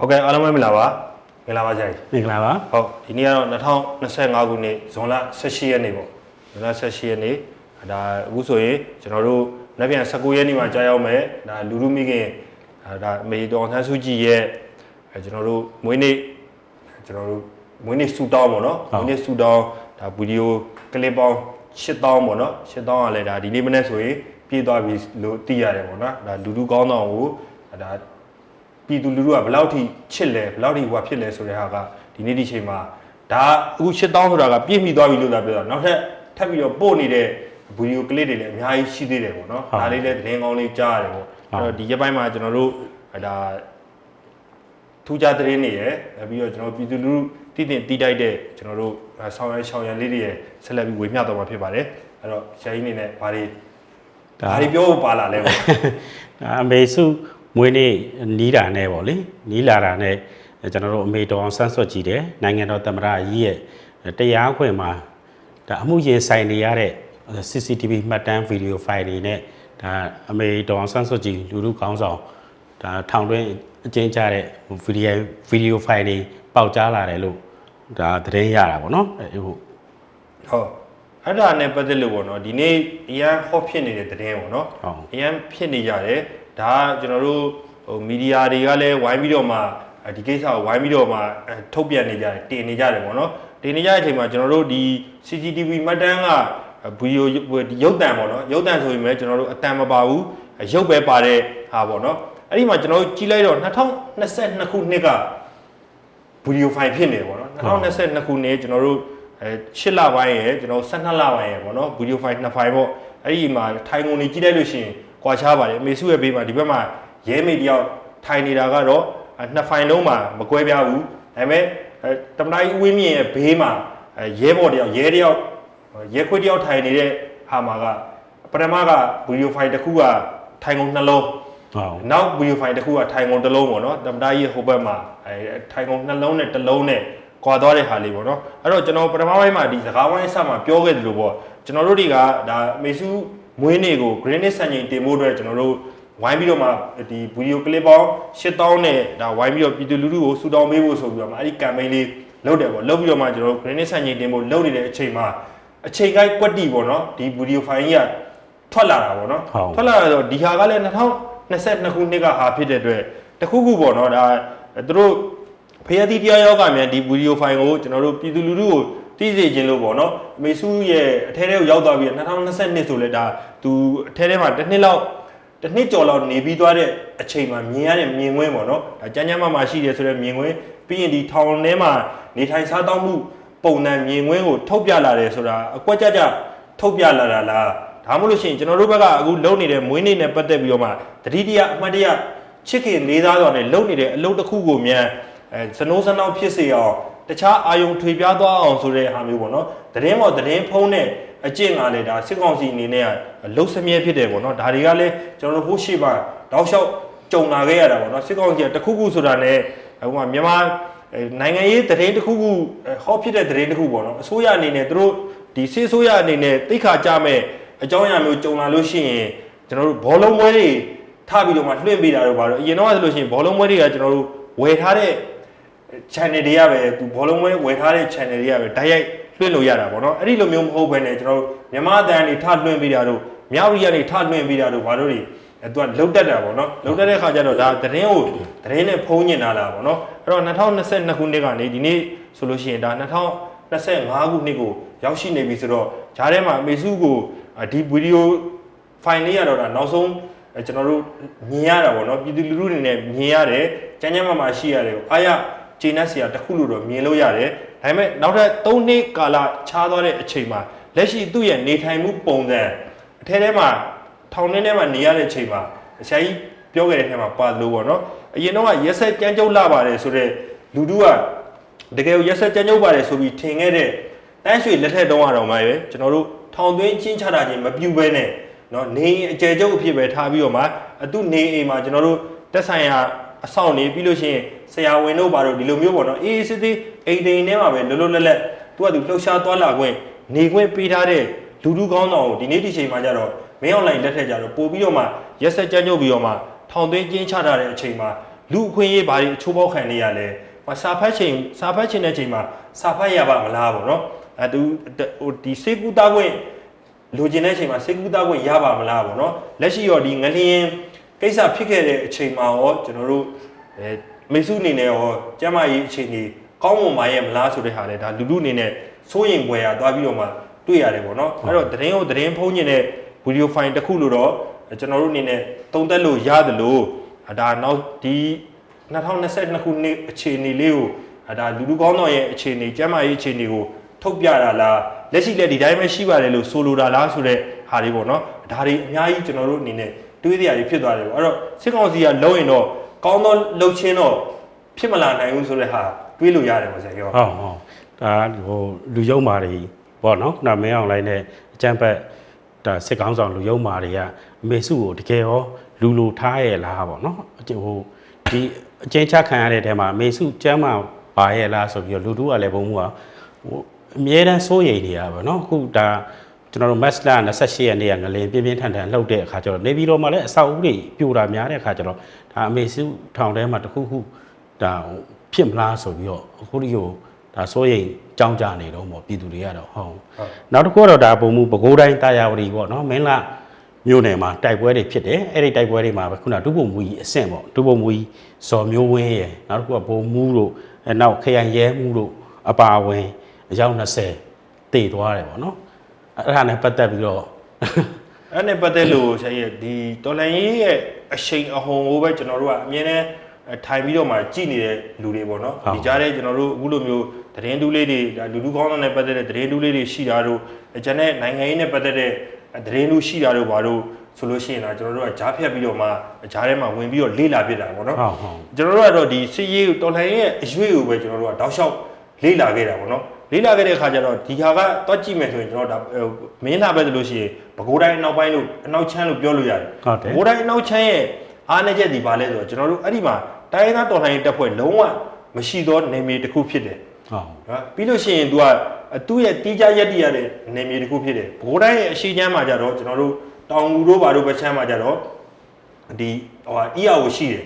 ဟုတ်ကဲ့အားလုံးပဲမင်္ဂလာပါမင်္ဂလာပါဆရာကြီးမင်္ဂလာပါဟုတ်ဒီနေ့ကတော့2025ခုနှစ်ဇွန်လ18ရက်နေ့ပေါ့ဇွန်လ18ရက်နေ့ဒါအခုဆိုရင်ကျွန်တော်တို့နောက်ပြန်19ရက်နေ့မှာကြာရောက်မယ်ဒါလူလူမိခင်အဲဒါအမေတော်ဆန်းစုကြည်ရဲ့အဲကျွန်တော်တို့မွေးနေ့ကျွန်တော်တို့မွေးနေ့ဆူတောင်းပေါ့နော်မွေးနေ့ဆူတောင်းဒါဗီဒီယိုကလစ်ပေါင်း8000ပေါ့နော်8000ကလည်းဒါဒီနေ့မနေ့ဆိုရင်ပြည့်သွားပြီလို့သိရတယ်ပေါ့နော်ဒါလူလူကောင်းတောင်ကိုဒါ ပြည်သူလူထုကဘယ်လောက်ထိချစ်လဲဘယ်လောက်ထိဟိုဟာဖြစ်လဲဆိုတဲ့ဟာကဒီနေ့ဒီချိန်မှာဒါအခု8000ဆိုတာကပြည့်မီသွားပြီလို့သာပြောတာနောက်ထပ်ထပ်ပြီးတော့ပို့နေတဲ့ဗီဒီယိုကလစ်တွေလည်းအများကြီးရှိသေးတယ်ပေါ့နော်ဒါလေးလည်းသတင်းကောင်းလေးကြားရတယ်ပေါ့အဲ့တော့ဒီရက်ပိုင်းမှာကျွန်တော်တို့ဒါထူးခြားသတင်းတွေရယ်နောက်ပြီးတော့ကျွန်တော်ပြည်သူလူထုတည်တင်တည်တိုက်တဲ့ကျွန်တော်တို့ဆောင်းရဲရှောင်းရလေးတွေရယ်ဆက်လက်ပြီးဝေမျှတော့မှာဖြစ်ပါတယ်အဲ့တော့ဆရာကြီးအနေနဲ့ဘာတွေဒါဘာတွေပြောဖို့ပါလာလဲပေါ့ဒါအမေစု မွေးနေ့နီးတာနဲ့ပေါ့လေနီးလာတာနဲ့ကျွန်တော်တို့အမေတော်အောင်ဆန်းဆွတ်ကြည့်တယ်နိုင်ငံတော်သမ္မတကြီးရဲ့တရားခွင့်မှာဒါအမှုရင်ဆိုင်နေရတဲ့ CCTV မှတ်တမ်းဗီဒီယိုဖိုင်တွေနဲ့ဒါအမေတော်အောင်ဆန်းဆွတ်ကြည့်လူလူကောင်းဆောင်ဒါထောင်တွင်းအကျဉ်းချတဲ့ဗီဒီယိုဗီဒီယိုဖိုင်တွေပေါက်ကြားလာတယ်လို့ဒါသတင်းရတာပေါ့နော်အဲဟိုဟုတ်အဲ့ဒါနဲ့ပတ်သက်လို့ပေါ့နော်ဒီနေ့အရန်ဟောဖြစ်နေတဲ့သတင်းပေါ့နော်ဟုတ်အရန်ဖြစ်နေကြတယ်ဒါကကျွန်တော်တို့ဟိုမီဒီယာတွေကလည်းဝိုင်းပြီးတော့မှဒီကိစ္စကိုဝိုင်းပြီးတော့မှထုတ်ပြန်နေကြတယ်တင်နေကြတယ်ပေါ့နော်တင်နေကြတဲ့အချိန်မှာကျွန်တော်တို့ဒီ CCTV မှတ်တမ်းကဗီဒီယိုရုပ်တံပေါ့နော်ရုပ်တံဆိုရင်လည်းကျွန်တော်တို့အတန်မပါဘူးရုပ်ပဲပါတဲ့ဟာပေါ့နော်အဲ့ဒီမှာကျွန်တော်တို့ကြီးလိုက်တော့2022ခုနှစ်ကဗီဒီယိုဖိုင်ဖြစ်နေတယ်ပေါ့နော်2022ခုနှစ်ကျွန်တော်တို့အဲ8လပိုင်းရယ်ကျွန်တော်12လပိုင်းရယ်ပေါ့နော်ဗီဒီယိုဖိုင်နှစ်ဖိုင်ပေါ့အဲ့ဒီမှာထိုင်ကုန်နေကြည့်လိုက်လို့ရှိရင် ကွာခြားပါတယ်အမေစုရဲ့ဘေးမှာဒီဘက်မှာရဲမေတယောက်ထိုင်နေတာကတော့အဲနှစ်ဖိုင်လုံးမှာမကွဲပြားဘူးဒါပေမဲ့အဲတမန်တိုင်းဦးဝင်းမြင့်ရဲ့ဘေးမှာအဲရဲဘော်တယောက်ရဲတယောက်ရဲခွေးတယောက်ထိုင်နေတဲ့ဟာမှာကပထမကဗီဒီယိုဖိုင်တစ်ခုကထိုင်ကုန်နှလုံးဟုတ်နောက်ဗီဒီယိုဖိုင်တစ်ခုကထိုင်ကုန်တစ်လုံးပေါ့နော်တမတားကြီးဟိုဘက်မှာအဲထိုင်ကုန်နှလုံးနဲ့တစ်လုံးနဲ့ကွာသွားတဲ့ဟာလေးပေါ့နော်အဲ့တော့ကျွန်တော်ပထမပိုင်းမှာဒီစကားဝိုင်းဆက်မှာပြောခဲ့တယ်လို့ပေါ့ကျွန်တော်တို့တွေကဒါမေစု မွေးနေ့ကို Greenwich စံချိန်တင်ဖို့အတွက်ကျွန်တော်တို့ဝိုင်းပြီးတော့မှဒီဗီဒီယိုကလစ်ပေါင်း8000နဲ့ဒါဝိုင်းပြီးတော့ပြည်သူလူထုကိုစူတောင်းပေးဖို့ဆိုပြီးတော့မှအဲ့ဒီ campaign လေးလုပ်တယ်ပေါ့လုပ်ပြီးတော့မှကျွန်တော်တို့ Greenwich စံချိန်တင်ဖို့လုပ်နေတဲ့အချိန်မှာအချိန်ကိုက်ကွက်တီပေါ့နော်ဒီဗီဒီယိုဖိုင်ကြီးကထွက်လာတာပေါ့နော်ဟုတ်ထွက်လာတော့ဒီဟာကလည်း2022ခုနှစ်ကဟာဖြစ်တဲ့အတွက်တခုခုပေါ့နော်ဒါသူတို့ဖျက်သီးတရားရောက်ကမြန်ဒီဗီဒီယိုဖိုင်ကိုကျွန်တော်တို့ပြည်သူလူထုကို သိစေခြင်းလို့ပေါ့နော်အမေစုရဲ့အထဲထဲကိုရောက်သွားပြီး2022ဆိုလဲဒါသူအထဲထဲမှာတစ်နှစ်လောက်တစ်နှစ်ကျော်လောက်နေပြီးသွားတဲ့အချိန်မှာမြင်ရတဲ့မြင်ကွင်းပေါ့နော်ဒါကြမ်းကြမ်းမှမှရှိတယ်ဆိုတဲ့မြင်ကွင်းပြီးရင်ဒီထောင်ထဲမှာနေထိုင်စားတောက်မှုပုံစံမြင်ကွင်းကိုထုတ်ပြလာတယ်ဆိုတာအကွက်ကြကြထုတ်ပြလာတာလားဒါမှမဟုတ်လို့ရှိရင်ကျွန်တော်တို့ဘက်ကအခုလုံနေတဲ့မွေးနေ့နဲ့ပတ်သက်ပြီးတော့မှတတိတရအမှတ်တရချစ်ခင်လေးစားစွာနဲ့လုံနေတဲ့အလုပ်တစ်ခုကိုမြန်အဲစနိုးစနောက်ဖြစ်စေအောင် တခြားအာယုံထွေပြားသွားအောင်ဆိုတဲ့ဟာမျိုးပေါ့နော်သတင်းပေါ်သတင်းဖုံးတဲ့အကျင့်ကလည်းဒါစစ်ကောင်စီအနေနဲ့ကလှုပ်စမြဲဖြစ်တယ်ပေါ့နော်ဒါတွေကလည်းကျွန်တော်တို့ဟိုးရှိပါတောက်လျှောက်ကြုံလာခဲ့ရတာပေါ့နော်စစ်ကောင်စီကတခုခုဆိုတာနဲ့ဟိုမှာမြန်မာအဲနိုင်ငံရေးသတင်းတစ်ခုခုအဲဟောဖြစ်တဲ့သတင်းတစ်ခုပေါ့နော်အစိုးရအနေနဲ့သူတို့ဒီစစ်အစိုးရအနေနဲ့တိတ်ခါကြမဲ့အကြောင်းအရာမျိုးကြုံလာလို့ရှိရင်ကျွန်တော်တို့ဘောလုံးပွဲတွေထပြီးတော့မှလွှင့်ပေးတာတော့ပါတော့အရင်တော့ဆိုလို့ရှိရင်ဘောလုံးပွဲတွေကကျွန်တော်တို့ဝယ်ထားတဲ့ channel တွေကပဲသူဘောလုံးပွဲဝယ်ထားတဲ့ channel တွေကပဲတိုက်ရိုက်လွှင့်လို့ရတာပေါ့နော်အဲ့ဒီလိုမျိုးမဟုတ်ဘဲနဲ့ကျွန်တော်တို့မြန်မာအတန်တွေထလွှင့်ပေးတာတို့မြောက်ရီကနေထလွှင့်ပေးတာတို့ဘာလို့တွေအဲသူကလုတ်တက်တာပေါ့နော်လုတ်တက်တဲ့ခါကျတော့ဒါသတင်းကိုသတင်းနဲ့ဖုံးညင်လာတာပေါ့နော်အဲ့တော့2022ခုနှစ်ကနေဒီနေ့ဆိုလို့ရှိရင်ဒါ2025ခုနှစ်ကိုရောက်ရှိနေပြီဆိုတော့ဂျားထဲမှာအမေစုကိုဒီဗီဒီယိုဖိုင်လေးရတော့ဒါနောက်ဆုံးအဲကျွန်တော်တို့မြင်ရတာပေါ့နော်ပြည်သူလူထုအနေနဲ့မြင်ရတယ်ကျန်းကျန်းမာမာရှိရတယ်ကိုအားရ ဂျေနက်စရာတစ်ခုလို့တော့မြင်လို့ရတယ်ဒါပေမဲ့နောက်ထပ်၃နှစ်ကာလခြားသွားတဲ့အချိန်မှာလက်ရှိသူ့ရဲ့နေထိုင်မှုပုံစံအထဲထဲမှာထောင်ထဲထဲမှာနေရတဲ့အချိန်မှာအရှာကြီးပြောခဲ့တဲ့အထဲမှာပါလို့ပေါ့နော်အရင်တော့ကရက်ဆက်ကြမ်းကြုတ်လာပါတယ်ဆိုတော့လူတို့ကတကယ်ကိုရက်ဆက်ကြမ်းကြုတ်ပါတယ်ဆိုပြီးထင်ခဲ့တဲ့တန်းရွှေလက်ထက်တုန်းကတော့မှပဲကျွန်တော်တို့ထောင်သွင်းချင်းချတာချင်းမပြူပဲနဲ့နော်နေအကျယ်ကျုပ်အဖြစ်ပဲထားပြီးတော့မှအတုနေအိမ်မှာကျွန်တော်တို့တက်ဆိုင်ရာအဆောင်နေပြီးလို့ရှိရင် ဆရာဝန်တို့ဘာတို့ဒီလိုမျိုးပေါ့နော်အေးအေးဆေးဆေးအိမ်တိမ်ထဲမှာပဲလွတ်လွတ်လပ်လပ်သူကသူလှုပ်ရှားသွားလာခွင့်နေခွင့်ပေးထားတဲ့လူလူကောင်းတော်ကိုဒီနေ့ဒီချိန်မှာကျတော့မင်းအွန်လိုင်းလက်ထက်ကျတော့ပို့ပြီးတော့မှရက်ဆက်ကြမ်းကြုတ်ပြီးတော့မှထောင်သွင်းကျင်းချထားတဲ့အချိန်မှာလူအခွင့်အရေးဘာတွေအချိုးပေါက်ခံနေရလဲဟိုစာဖတ်ချိန်စာဖတ်ချိန်တဲ့ချိန်မှာစာဖတ်ရပါမလားပေါ့နော်အဲသူဟိုဒီစေကူတာခွင့်လိုချင်တဲ့ချိန်မှာစေကူတာခွင့်ရပါမလားပေါ့နော်လက်ရှိရောဒီငလျင်ကိစ္စဖြစ်ခဲ့တဲ့အချိန်မှာရောကျွန်တော်တို့အဲ မိတ်ဆွေအနေနဲ့ရောကျမ်းမာရေးအခြေအနေကောင်းမွန်ပါရဲ့မလားဆိုတဲ့ဟာလေဒါလူလူအနေနဲ့စိုးရင်ွယ်ရသွားပြီးတော့မှတွေ့ရတယ်ပေါ့နော်အဲ့တော့သတင်းကိုသတင်းဖုံးနေတဲ့ဗီဒီယိုဖိုင်တစ်ခုလို့တော့ကျွန်တော်တို့အနေနဲ့တုံသက်လို့ရတယ်လို့ဒါနောက်ဒီ2022ခုနှစ်အခြေအနေလေးကိုဒါလူလူကောင်းတော်ရဲ့အခြေအနေကျမ်းမာရေးအခြေအနေကိုထုတ်ပြတာလားလက်ရှိလက်ဒီတိုင်းပဲရှိပါတယ်လို့ဆိုလိုတာလားဆိုတဲ့ဟာလေးပေါ့နော်ဒါတွေအများကြီးကျွန်တော်တို့အနေနဲ့တွေးစရာတွေဖြစ်သွားတယ်ပေါ့အဲ့တော့စစ်ကောင်စီကလုံးရင်တော့ ကောင်းသောလှုပ်ချင်းတော့ဖြစ်မလာနိုင်ဘူးဆိုတဲ့ဟာတွေးလို့ရတယ်ပေါ့ဆရာပြောဟုတ်ဟုတ်ဒါဟိုလူယုံမာတွေပေါ့နော်ခုနမင်းအောင်လိုင်းနဲ့အကြံဖက်ဒါစစ်ကောင်းဆောင်လူယုံမာတွေကအမေစုကိုတကယ်ရောလူလူထားရဲ့လားပေါ့နော်အကျဟိုဒီအကျဉ်းချခံရတဲ့တဲမှာအမေစုကျမ်းမာပါရဲ့လားဆိုပြီးတော့လူတို့ကလည်းဘုံမှုကဟိုအမြဲတမ်းစိုးရိမ်နေရပါတော့အခုဒါကျွန်တော်တို့မက်စလာ28ရက်နေ့ကငလင်ပြင်းပြင်းထန်ထန်လှုပ်တဲ့အခါကျတော့နေပြည်တော်မှာလည်းအဆောက်အဦတွေပြိုတာများတဲ့အခါကျတော့ ဒါအမေစုထောင်ထဲမှာတစ်ခုခုဒါဖြစ်မလားဆိုပြီးတော့အခုဒီကိုဒါစိုးရိမ်ကြောင်းကြနေတော့ပေါ့ပြည်သူတွေကတော့ဟုတ်ဟုတ်နောက်တစ်ခုကတော့ဒါပုံမှုပဲခူးတိုင်းတာယာဝတီပေါ့နော်မင်းလာမြို့နယ်မှာတိုက်ပွဲတွေဖြစ်တယ်အဲ့ဒီတိုက်ပွဲတွေမှာပဲခုနဒုဗိုလ်မူကြီးအဆင့်ပေါ့ဒုဗိုလ်မူကြီးဇော်မျိုးဝင်းရယ်နောက်တစ်ခုကဘုံမူတို့အဲနောက်ခရိုင်ရဲမှုတို့အပါအဝင်အယောက်20တည်သွားတယ်ပေါ့နော်အဲ့ဒါနဲ့ပတ်သက်ပြီးတော့ အဲ့နဲ့ပတ်သက်လို့ဆရာကြီးဒီတော်လန်ရေးရဲ့အရှိန်အဟုန်ကိုပဲကျွန်တော်တို့ကအမြင်နဲ့ထိုင်ပြီးတော့မှကြည်နေတဲ့လူတွေပေါ့နော်ဟုတ်ဒီကြားထဲကျွန်တော်တို့အခုလိုမျိုးသတင်းတူးလေးတွေဒါလူလူကောင်းတဲ့ပတ်သက်တဲ့သတင်းတူးလေးတွေရှိတာတို့ကျန်တဲ့နိုင်ငံရေးနဲ့ပတ်သက်တဲ့သတင်းတူးရှိတာတို့ဘာလို့ဆိုလို့ရှိရင်တော့ကျွန်တော်တို့ကကြားဖြတ်ပြီးတော့မှကြားထဲမှာဝင်ပြီးတော့လေ့လာပြစ်တာပေါ့နော်ဟုတ်ဟုတ်ကျွန်တော်တို့ကတော့ဒီစစ်ရေးကိုတော်လှန်ရေးရဲ့အရွေ့ကိုပဲကျွန်တော်တို့ကတောက်လျှောက်လေ့လာခဲ့တာပေါ့နော် လေ့လာခဲ့တဲ့အခါကျတော့ဒီဟာကတွက်ကြည့်မယ်ဆိုရင်ကျွန်တော်တို့ဒါဟိုမင်းလာပဲဆိုလို့ရှိရင်ပဲခူးတိုင်းအနောက်ပိုင်းလို့အနောက်ချမ်းလို့ပြောလို့ရတယ်ဟုတ်တယ်ပဲခူးတိုင်းအနောက်ချမ်းရဲ့အားနည်းချက်ဒီပါလဲဆိုတော့ကျွန်တော်တို့အဲ့ဒီမှာတိုင်းရင်းသားတော်လှန်ရေးတပ်ဖွဲ့လုံးဝမရှိသောနေမြေတစ်ခုဖြစ်တယ်ဟုတ်နော်ပြီးလို့ရှိရင် तू ကသူ့ရဲ့တီးခြားရက်တည်ရတဲ့နေမြေတစ်ခုဖြစ်တယ်ဘိုးတိုင်းရဲ့အရှိချမ်းမှာကြတော့ကျွန်တော်တို့တောင်ငူတို့ဘာတို့ပဲချမ်းမှာကြတော့ဒီဟိုဟာအီယာကိုရှိတယ်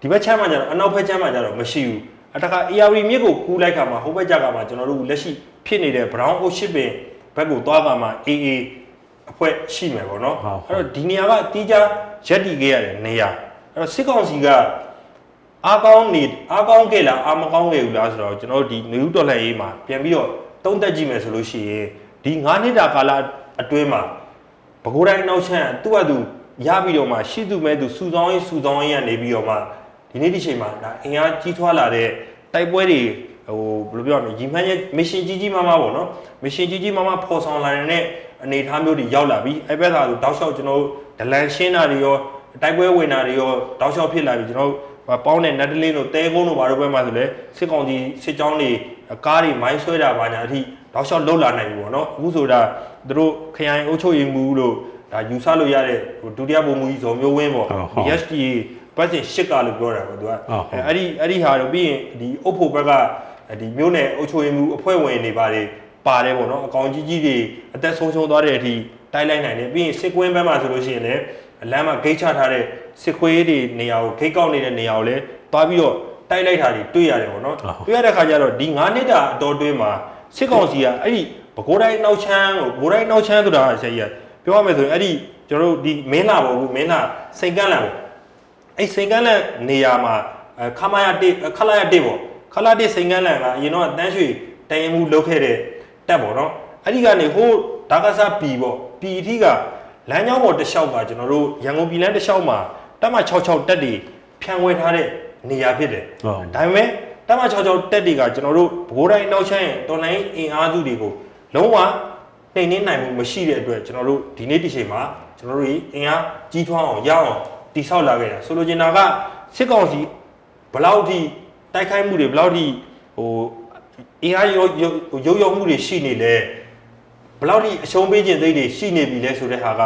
ဒီဘက်ချမ်းမှာကြတော့အနောက်ဘက်ချမ်းမှာကြတော့မရှိဘူး အတခါ ARV မြစ်ကိုကူးလိုက်ခါမှာဟိုဘက်ကြကမှာကျွန်တော်တို့လက်ရှိဖြစ်နေတဲ့ Brown Ocean ပင်ဘက်ကိုသွားကမှာ AA အဖွဲ့ရှိမယ်ပေါ့နော်ဟုတ်အဲ့တော့ဒီနေရာကတီးခြားရက်တည်ခဲ့ရတဲ့နေရာအဲ့တော့စစ်ကောင်စီကအားကောင်းနေအားကောင်းခဲ့လားအားမကောင်းခဲ့ဘူးလားဆိုတော့ကျွန်တော်တို့ဒီနေဦးတော်လှန်ရေးမှာပြန်ပြီးတော့တုံးသက်ကြည့်မယ်ဆိုလို့ရှိရင်ဒီ9နှစ်တာကာလအတွင်းမှာပဲခူးတိုင်းနောက်ချမ်းသူ့အတူရပြီးတော့မှရှိသူမဲ့သူစူဆောင်းရေးစူဆောင်းရေးကနေပြီးတော့မှ ဒီနေ့ဒီချိန်မှာဒါအင်အားကြီးထွားလာတဲ့တိုက်ပွဲတွေဟိုဘယ်လိုပြောရမလဲရီမှန်းရဲ့မစ်ရှင်ကြီးကြီးမားမားပေါ့နော်မစ်ရှင်ကြီးကြီးမားမားဖော်ဆောင်လာတဲ့အနေအထားမျိုးတွေရောက်လာပြီးအဲ့ဘက်ကဆိုတောက်လျှောက်ကျွန်တော်တို့ဒလန်ရှင်းတာတွေရောတိုက်ပွဲဝင်တာတွေရောတောက်လျှောက်ဖြစ်လာပြီးကျွန်တော်တို့ဘာပေါင်းတဲ့နတ်တလင်းတို့တဲကုန်းတို့ဘာတို့ပဲမှဆိုလဲစစ်ကောင်စီစစ်ကြောင်းတွေကားတွေမိုင်းဆွဲတာဘာညာအထိတောက်လျှောက်လှုပ်လာနိုင်ပြီပေါ့နော်အခုဆိုတာသူတို့ခရိုင်အုပ်ချုပ်ရေးမှူးလို့ဒါယူဆလို့ရတဲ့ဟိုဒုတိယဗိုလ်မှူးကြီးဇော်မျိုးဝင်းပေါ့ဟု တ်ဟုတ် DSTA ပတ်စင်ရှစ်ကလို့ပြောတာပေါ့သူကဟုတ်ဟုတ်အဲအဲ့ဒီအဲ့ဒီဟာတော့ပြီးရင်ဒီအုပ်ဖို့ဘက်ကဒီမျိုးနယ်အုပ်ချုပ်ရေးမှူးအဖွဲ့ဝင်တွေပါတယ်ပါတယ်ပေါ့နော်အကောင်ကြီးကြီးတွေအသက်ဆုံးရှုံးသွားတဲ့အထိတိုက်လိုက်နိုင်တယ်ပြီးရင်စစ်ကွင်းဘက်မှာဆိုလို့ရှိရင်လည်းလမ်းမှာဂိတ်ချထားတဲ့စစ်ခွေးတွေနေရာကိုဂိတ်ကောက်နေတဲ့နေရာကိုလည်းတွားပြီးတော့တိုက်လိုက်တာတွေတွေ့ရတယ်ပေါ့နော်ဟုတ်တွေ့ရတဲ့ခါကျတော့ဒီ9နှစ်တာအတော်တွင်းမှာစစ်ကောင်စီကအဲ့ဒီပဲခူးတိုင်းနောက်ချမ်းကိုပဲခူးတိုင်းနောက်ချမ်းဆိုတာဆရာကြီးကပြောရမယ်ဆိုရင်အဲ့ဒီကျွန်တော်တို့ဒီမင်းလာပေါ့ဘူးမင်းလာစိန်ကန်းလန်ပေါ့ အဲ့စိန်ကန်းလန့်နေရာမှာအဲခမာယတေခလာယတေပေါ့ခလာတေစိန်ကန်းလန့်ကအရင်တော့တန်းရွှေတရင်မှုလုပ်ခဲ့တဲ့တက်ပေါ့နော်အဲ့ဒီကနေဟိုဒါကစားပီပေါ့ပီအထိကလမ်းကြောင်းပေါ်တစ်လျှောက်ကကျွန်တော်တို့ရန်ကုန်ပြည်လမ်းတစ်လျှောက်မှာတက်မ66တက်တွေဖြန့်ဝဲထားတဲ့နေရာဖြစ်တယ်ဟုတ်ဒါပေမဲ့တက်မ66တက်တွေကကျွန်တော်တို့ဘိုးတိုင်းနောက်ချမ်းရဲ့တော်လိုင်းအင်အားစုတွေကိုလုံးဝနှိမ်နှင်းနိုင်မှုမရှိတဲ့အတွက်ကျွန်တော်တို့ဒီနေ့ဒီချိန်မှာကျွန်တော်တို့ဒီအင်အားကြီးထွားအောင်ရအောင် တိဆောက်လာခဲ့တာဆိုလိုချင်တာကစစ်ကောင်စီဘယ်လောက်ထိတိုက်ခိုက်မှုတွေဘယ်လောက်ထိဟိုအင်အားရုပ်ရုပ်ရုပ်ရုပ်မှုတွေရှိနေလဲဘယ်လောက်ထိအရှုံးပေးခြင်းသိတွေရှိနေပြီလဲဆိုတဲ့ဟာက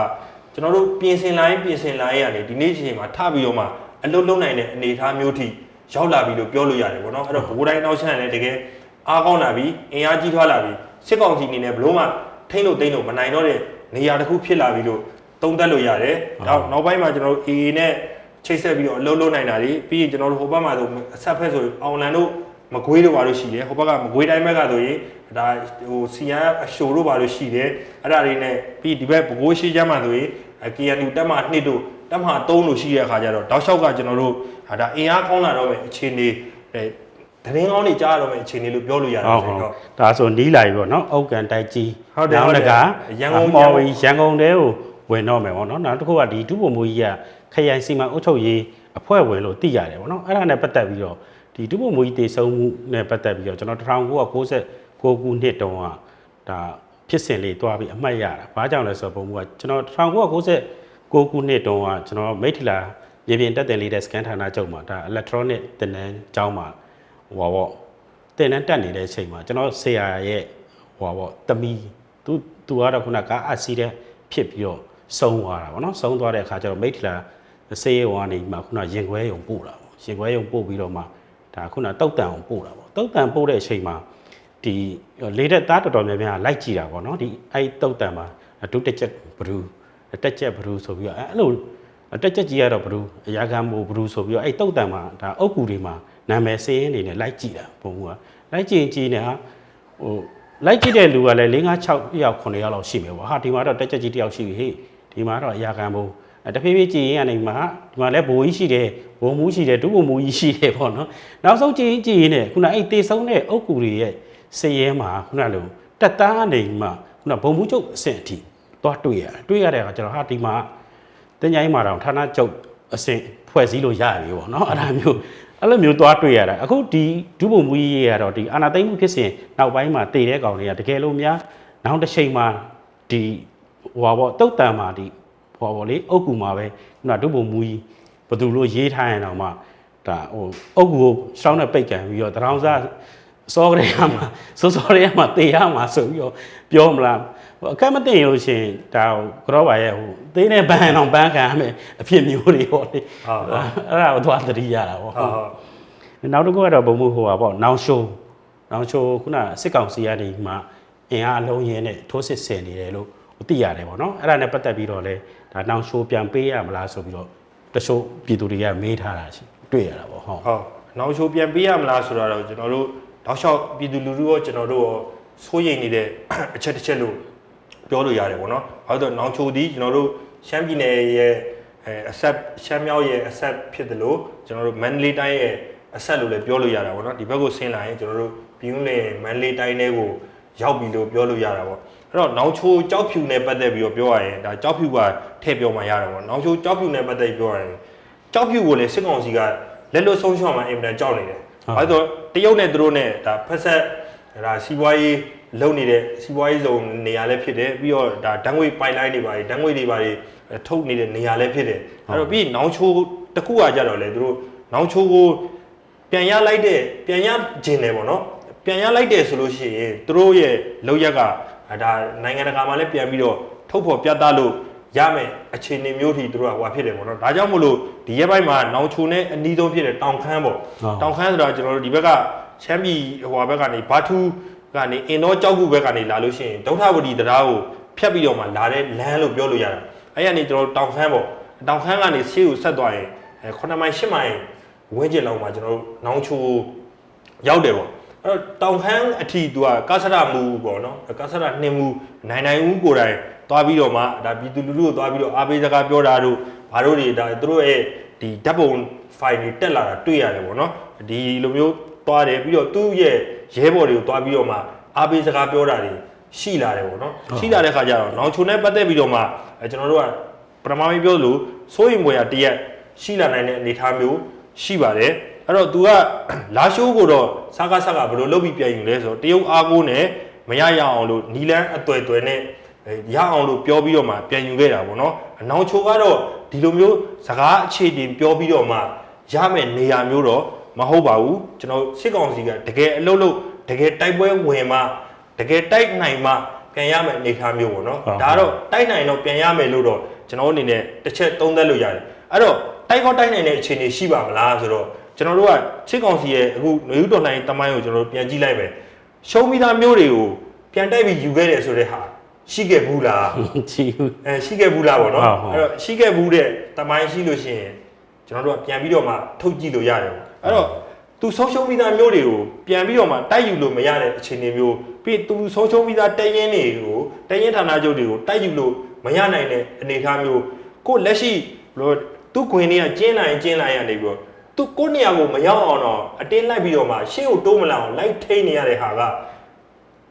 ကျွန်တော်တို့ပြင်ဆင်လိုင်းပြင်ဆင်လိုင်းရတယ်ဒီနေ့ဒီချိန်မှာထပြီးတော့မှအလုတ်လုံးနိုင်တဲ့အနေအထားမျိုးထိရောက်လာပြီလို့ပြောလို့ရတယ်ပေါ့နော်အဲ့တော့ဘိုးတိုင်းနောက်ချမ်းလည်းတကယ်အားကောင်းလာပြီအင်အားကြီးထွားလာပြီစစ်ကောင်စီအနေနဲ့ဘလို့မှထိမ့်လို့တိမ့်လို့မနိုင်တော့တဲ့နေရာတစ်ခုဖြစ်လာပြီလို့ သုံးသပ်လို့ရတယ်ဟုတ်နောက်နောက်ပိုင်းမှာကျွန်တော်တို့ AA နဲ့ချိတ်ဆက်ပြီးတော့အလုံးလုံးနိုင်တာတွေပြီးရင်ကျွန်တော်တို့ဟိုဘက်မှာဆိုအဆက်ဖက်ဆိုရင်အောင်လန်တို့မကွေးတို့ဘာလို့ရှိတယ်ဟိုဘက်ကမကွေးတိုင်းဘက်ကဆိုရင်ဒါဟိုစီယန်အရှိုတို့ဘာလို့ရှိတယ်အဲ့ဒါတွေနဲ့ပြီးဒီဘက်ဘကိုးရှိချမ်းမှာဆိုရင် KNU တက်မ2တို့တက်မ3တို့ရှိတဲ့အခါကျတော့တောက်လျှောက်ကကျွန်တော်တို့ဟာဒါအင်အားကောင်းလာတော့မယ်အခြေအနေအဲသတင်းကောင်းတွေကြားရတော့မယ်အခြေအနေလို့ပြောလို့ရတယ်ဟုတ်ဆိုဟုတ်တော့ဒါဆိုနီးလာပြီပေါ့နော်အောက်ကန်တိုက်ကြီးဟုတ်တယ်နောက်ဟုတ်တတယ်ကရန်ကုန်မော်ဝီရန်ကုန်တဲကို ဝင်တော့မယ်ပေါ့နော်နောက်တစ်ခုကဒီဒုဗိုလ်မှူးကြီးကခရိုင်စီမံအုပ်ချုပ်ရေးအဖွဲ့ဝင်လို့သိရတယ်ပေါ့နော်အဲ့ဒါနဲ့ပတ်သက်ပြီးတော့ဒီဒုဗိုလ်မှူးကြီးတည်ဆုံမှုနဲ့ပတ်သက်ပြီးတော့ကျွန်တော်1996ခုနှစ်တုန်းကဒါဖြစ်စဉ်လေးတွားပြီးအမှတ်ရတာဘာကြောင့်လဲဆိုတော့ဘုံကကျွန်တော်1996ခုနှစ်တုန်းကကျွန်တော်မိထ္ထလာမြေပြင်တက်တယ်လေးတဲ့စကန်ဌာနချုပ်မှာဒါ electronic တင်နန်းကျောင်းမှာဟိုပါပေါ့တင်တန်းတက်နေတဲ့အချိန်မှာကျွန်တော်ဆရာရဲ့ဟိုပါပေါ့တမီသူသူကတော့ခုနကားအစီတဲ့ဖြစ်ပြီးတော့ ဆုံးသွားတာဗောနော်ဆုံးသွားတဲ့အခါကျတော့မိတ်ထလာဆေးရုံကနေမှခုနရင်ခွဲရုံပို့တာဗောရင်ခွဲရုံပို့ပြီးတော့မှဒါခုနတုတ်တန်အောင်ပို့တာဗောတုတ်တန်ပို့တဲ့အချိန်မှာဒီလေးတဲ့သားတော်တော်များများလိုက်ကြည့်တာဗောနော်ဒီအဲ့တုတ်တန်မှာဒုတက်ချက်ဘရူတက်ချက်ဘရူဆိုပြီးတော့အဲ့လိုတက်ချက်ကြီးကတော့ဘလူးအရာခံမို့ဘလူးဆိုပြီးတော့အဲ့တုတ်တန်မှာဒါအုတ်ကူတွေမှာနာမည်စင်းရင်းနေနဲ့လိုက်ကြည့်တာဘုံကလိုက်ကြည့်ရင်ကြည့်နေဟာဟိုလိုက်ကြည့်တဲ့လူကလည်း5 6 6ယောက်9ယောက်လောက်ရှိမယ်ပေါ့ဟာဒီမှာတော့တက်ချက်ကြီးတစ်ယောက်ရှိပြီဟေ့ ဒီမှာတော့အရာခံမို့တဖြည်းဖြည်းကြည့်ရင်ကနေမှာဒီမှာလည်းဘိုးကြီးရှိတယ်ဘုံမူးရှိတယ်ဒုဘုံမူးကြီးရှိတယ်ပေါ့နော်နောက်ဆုံးကြည့်ရင်ကြည့်ရင်ねခုနအဲ့တေဆုံးတဲ့အုတ်ကူတွေရဲ့စည်ရဲမှာခုနလိုတက်သားအနေမှာခုနဘုံမူးချုပ်အဆင့်အထိသွားတွေ့ရတယ်တွေ့ရတဲ့အခါကျတော့ဟာဒီမှာတင်ကြိုင်းမှာတော့ဌာနချုပ်အဆင့်ဖွဲ့စည်းလို့ရပြီပေါ့နော်အဲ့ဒါမျိုးအဲ့လိုမျိုးသွားတွေ့ရတာအခုဒီဒုဗိုလ်မှူးကြီးရေကတော့ဒီအာနာသိမ့်မှုဖြစ်စဉ်နောက်ပိုင်းမှာတည်တဲ့ကောင်တွေကတကယ်လို့များနောက်တစ်ချိန်မှာဒီ ဟိုပါပေါ့တုတ်တန်မှာဒီဟိုပါပေါ့လေအုတ်ကူမှာပဲခုနဒုဗိုလ်မှူးကြီးဘယ်သူလို့ရေးထားရင်တော့မှဒါဟိုအုတ်ကူကိုရှောင်းနဲ့ပိတ်ကန်ပြီးတော့တရောင်စားစောကလေးရမှာစောစောလေးရမှာတေးရမှာဆိုပြီးတော့ပြောမလားဟိုအခက်မတင်လို့ရှရင်ဒါဟိုကတော့ပါရဲ့ဟိုသေးတဲ့ဘန်အောင်ဘန်ခံရမယ်အဖြစ်မျိုးတွေပေါ့လေဟုတ်ဟုတ်အဲ့ဒါကိုသွားသတိရတာပေါ့ဟုတ်ဟုတ်နောက်တစ်ခုကတော့ဘုံမှုဟိုပါပေါ့နောင်ရှိုးနောင်ရှိုးခုနစစ်ကောင်စီကနေမှအင်အားအလုံးရင်းနဲ့ထိုးစစ်ဆင်နေတယ်လို့ သိရတယ်ပေါ့နော်အဲ့ဒါနဲ့ပတ်သက်ပြီးတော့လေဒါနောင်ရှိုးပြန်ပေးရမလားဆိုပြီးတော့တချို့ပြည်သူတွေကမေးထားတာရှိတွေ့ရတာပေါ့ဟုတ်ဟုတ်နောက်ချိုးပြန်ပေးရမလားဆိုတော့ကျွန်တော်တို့တောက်လျှောက်ပြည်သူလူထုရောကျွန်တော်တို့ရောစိုးရိမ်နေတဲ့အချက်တစ်ချက်လို့ပြောလို့ရတယ်ပေါ့နော်။ဘာလို့လဲဆိုတော့နောင်ချိုဒီကျွန်တော်တို့ရှမ်းပြည်နယ်ရဲ့အဲအဆက်ရှမ်းမြောက်ရဲ့အဆက်ဖြစ်တယ်လို့ကျွန်တော်တို့မန္တလေးတိုင်းရဲ့အဆက်လို့လည်းပြောလို့ရတာပေါ့နော်။ဒီဘက်ကိုဆင်းလာရင်ကျွန်တော်တို့ပြည်ဦးလင်မန္တလေးတိုင်းတွေကိုရောက်ပြီလို့ပြောလို့ရတာပေါ့။ အဲ့တော့နောင်ချိုကြောက်ဖြူနဲ့ပတ်သက်ပြီးတော့ပြောရရင်ဒါကြောက်ဖြူကထည့်ပြောမှရတာပေါ့။နောင်ချိုကြောက်ဖြူနဲ့ပတ်သက်ပြီးပြောရရင်ကြောက်ဖြူကိုလည်းစစ်ကောင်စီကလက်လွတ်ဆုံးရှုံးမှအင်မတန်ကြောက်နေတယ်။ဘာလို့လဲဆိုတော့တရုတ်နဲ့သူတို့နဲ့ဒါဖက်ဆက်ဒါစီးပွားရေးလုပ်နေတဲ့စီးပွားရေးဇုံနေရာလည်းဖြစ်တယ်ပြီးတော့ဒါဓာတ်ငွေပိုင်လိုင်းတွေပါဓာတ်ငွေတွေပါတွေထုတ်နေတဲ့နေရာလည်းဖြစ်တယ်။အဲ့တော့ပြီးနောင်ချိုးတစ်ခုကကြတော့လေသူတို့နောင်ချိုးကိုပြန်ရလိုက်တဲ့ပြန်ရခြင်းတယ်ပေါ့နော်။ပြန်ရလိုက်တယ်ဆိုလို့ရှိရင်သူတို့ရဲ့လောက်ရက်က ဒါနိုင်ငံတကာမှာလည်းပြန်ပြီးတော့ထုတ်ဖော်ပြသလို့ရမယ်အခြေအနေမျိုးထိသူတို့ကဟိုဖြစ်တယ်ပေါ့နော်ဒါကြောင့်မို့လို့ဒီရက်ပိုင်းမှာနောင်ချုံနဲ့အနီးဆုံးဖြစ်တဲ့တောင်ခမ်းပေါ့တောင်ခမ်းဆိုတာကျွန်တော်တို့ဒီဘက်ကချမ်းပြည်ဟိုဘက်ကနေဘာထူးကနေအင်တော့ကြောက်ကူဘက်ကနေလာလို့ရှိရင်ဒုဋ္ဌဝတီတရားကိုဖြတ်ပြီးတော့မှလာတဲ့လမ်းလို့ပြောလို့ရတာအဲ့ရနေကျွန်တော်တို့တောင်ခမ်းပေါ့တောင်ခမ်းကနေဆေးကိုဆက်သွားရင်အဲ9မိုင်10မိုင်ဝင်းကျင်လောက်မှာကျွန်တော်တို့နောင်ချိုရောက်တယ်ပေါ့အဲ့ တော့တောင်ခမ်းအထီသူကကာဆရမူပေါ့နော်ကာဆရနှင်းမူနိုင်နိုင်ဦးကိုယ်တိုင်သွားပြီးတော့မှဒါပြည်သူလူထုကိုသွားပြီးတော့အားပေးစကားပြောတာတို့ဘာတို့တွေဒါသူတို့ရဲ့ဒီဓာတ်ပုံ file တွေတက်လာတာတွေ့ရတယ်ပေါ့နော်ဒီလိုမျိုးသွားတယ်ပြီးတော့သူ့ရဲ့ရဲဘော်တွေကိုသွားပြီးတော့မှအားပေးစကားပြောတာတွေရှိလာတယ်ပေါ့နော်ရှိလာတဲ့ခါကျတော့နောင်ချုံနဲ့ပတ်သက်ပြီးတော့မှအဲကျွန်တော်တို့ကပထမမပြောလို့စိုးရင်မွေရတရက်ရှိလာနိုင်တဲ့အနေအထားမျိုးရှိပါတယ် အဲ့တော့ तू ကလာရှိုးကိုတော့စကားစကားဘယ်လိုလုပ်ပြီးပြန်ယူလဲဆိုတော့တရုတ်အားကိုးနဲ့မရရအောင်လို့နီလန်းအသွယ်သွယ်နဲ့အဲရအောင်လို့ပြောပြီးတော့မှပြန်ယူခဲ့တာပေါ့နော်အနောင်ချိုကတော့ဒီလိုမျိုးစကားအခြေတင်ပြောပြီးတော့မှရမယ်နေရာမျိုးတော့မဟုတ်ပါဘူးကျွန်တော်စစ်ကောင်စီကတကယ်အလုပ်လုပ်တကယ်တိုက်ပွဲဝင်မှတကယ်တိုက်နိုင်မှပြန်ရမယ်အနေအထားမျိုးပေါ့နော်ဒါတော့တိုက်နိုင်တော့ပြန်ရမယ်လို့တော့ကျွန်တော်အနေနဲ့တစ်ချက်သုံးသပ်လို့ရတယ်အဲ့တော့တိုက်ခေါတိုက်နိုင်တဲ့အခြေအနေရှိပါမလားဆိုတော့ ကျွန်တော်တို့ကစစ်ကောင်စီရဲ့အခုနယူးတော်လှန်ရေးတမိုင်းကိုကျွန်တော်တို့ပြန်ကြည့်လိုက်မယ်ရှုံးမိသားမျိုးတွေကိုပြန်တိုက်ပြီးယူခဲ့တယ်ဆိုတဲ့ဟာရှိခဲ့ဘူးလားချီဦးအဲရှိခဲ့ဘူးလားဗောနော်ဟုတ်ဟုတ်အဲ့တော့ရှိခဲ့ဘူးတဲ့တမိုင်းရှိလို့ရှိရင်ကျွန်တော်တို့ကပြန်ပြီးတော့မှထုတ်ကြည့်လို့ရတယ်ပေါ့အဲ့တော့သူဆုံးရှုံးပြီးသားမျိုးတွေကိုပြန်ပြီးတော့မှတိုက်ယူလို့မရတဲ့အခြေအနေမျိုးပြီးသူဆုံးရှုံးပြီးသားတရင်တွေကိုတရင်ဌာနချုပ်တွေကိုတိုက်ယူလို့မရနိုင်တဲ့အနေအထားမျိုးကိုလက်ရှိဘယ်လိုသူခွင်တွေကကျင်းလိုက်ကျင်းလိုက်ရနေပြီးတော့ သူကိုယ့်နေရာကိုမရောက်အောင်တော့အတင်းလိုက်ပြီးတော့မှရှေ့ကိုတိုးမလာအောင်လိုက်ထိန်နေရတဲ့ဟာက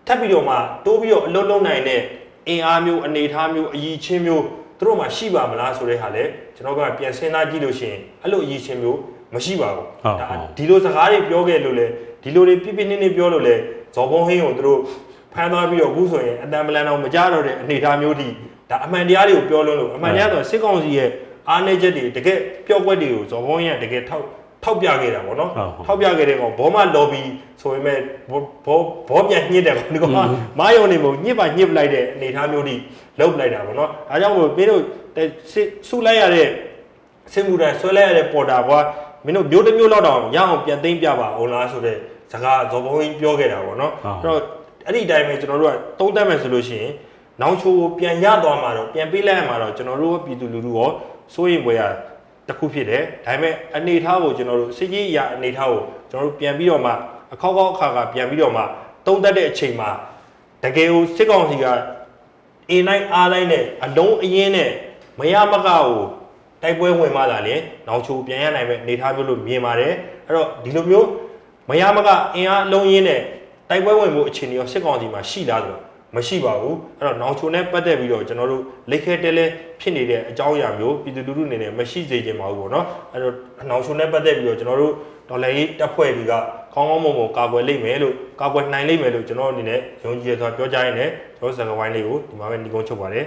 ထပ်ပြီးတော့မှတိုးပြီးတော့အလုံးလုံးနိုင်တဲ့အင်အားမျိုးအနေအထားမျိုးအည်ချင်းမျိုးသူတို့မှရှိပါမလားဆိုတဲ့ဟာလေကျွန်တော်ကပြန်စဉ်းစားကြည့်လို့ရှိရင်အဲ့လိုအည်ချင်းမျိုးမရှိပါဘူးဟုတ်ဒါဟုတ်ဒီလိုစကားတွေပြောခဲ့လို့လေဒီလိုတွေပြပြနေနေပြောလို့လေဇော်ဘုံဟင်းကိုသူတို့ဖမ်းသွားပြီးတော့အခုဆိုရင်အတန်ပလန်တော့မကြတော့တဲ့အနေအထားမျိုးထိဒါအမှန်တရားတွေကိုပြောလို့လို့အမှန်တရားဆိုစစ်ကောင်စီရဲ့အားနည်းချက်တွေတကယ်ပျောက်ကွက်တွေကိုဇော်ဘုံဟင်းကတကယ်ထောက် ထောက်ပြခဲ့တာပေါ့နော်ဟုတ်ဟုတ်ထောက်ပြခဲ့တဲ့ကောင်ဘောမလော်ဘီဆိုပေမဲ့ဘောဘောဘောပြန်ညှစ်တယ်ကောင်ဒီကောင်ကမာယုံနေမို့ညှစ်ပါညှစ်ပလိုက်တဲ့အနေအထားမျိုးတွေလောက်ပလိုက်တာပေါ့နော်အဲကြောင့်မို့မင်းတို့တဲ့စစ်ဆုလိုက်ရတဲ့စစ်မှုတန်းဆွဲလိုက်ရတဲ့ပေါ်တာကွာမင်းတို့မျိုးတစ်မျိုးလောက်တော့ရအောင်ပြန်သိမ့်ပြပါအောင်လားဆိုတဲ့စကားဇော်ဘုံကြီးပြောခဲ့တာပေါ့နော်ဟုတ်အဲ့တော့အဲ့ဒီအတိုင်းပဲကျွန်တော်တို့ကသုံးသပ်မယ်ဆိုလို့ရှိရင်နောင်ချိုကိုပြန်ရသွားမှာတော့ပြန်ပေးလိုက်ရမှာတော့ကျွန်တော်တို့ပြည်သူလူထုရောစိုးရိမ်ပွဲရ တစ်ခုဖြစ်တယ်ဒါပေမဲ့အနေအထားကိုကျွန်တော်တို့စစ်ကြီးရအနေအထားကိုကျွန်တော်တို့ပြန်ပြီးတော့မှအခောက်ခောက်အခါခါပြန်ပြီးတော့မှသုံးသပ်တဲ့အချိန်မှာတကယ်ကိုစစ်ကောင်စီကအင်းနိုင်အားတိုင်းနဲ့အလုံးအရင်နဲ့မရမကကိုတိုက်ပွဲဝင်မှလာလေနောင်ချိုပြန်ရနိုင်မဲ့အနေအထားမျိုးလို့မြင်ပါတယ်အဲ့တော့ဒီလိုမျိုးမရမကအင်အားအလုံးရင်းနဲ့တိုက်ပွဲဝင်မှုအခြေအနေရောစစ်ကောင်စီမှာရှိလားဆိုတော့ မရှိပါဘူးအဲ့တော့နောင်ချိုနဲ့ပတ်သက်ပြီးတော့ကျွန်တော်တို့လက်ခဲတဲလဲဖြစ်နေတဲ့အကြောင်းအရာမျိုးပြည်သူလူထုအနေနဲ့မရှိစေချင်ပါဘူးပေါ့နော်အဲ့တော့နောင်ချိုနဲ့ပတ်သက်ပြီးတော့ကျွန်တော်တို့ဒေါ်လာရေးတပ်ဖွဲ့တွေကကောင်းကောင်းမွန်မွန်ကာကွယ်လိမ့်မယ်လို့ကာကွယ်နိုင်လိမ့်မယ်လို့ကျွန်တော်အနေနဲ့ယုံကြည်ရစွာပြောကြားရင်းနဲ့ကျွန်တော်စကားဝိုင်းလေးကိုဒီမှာပဲညီကုန်းချုပ်ပါတယ်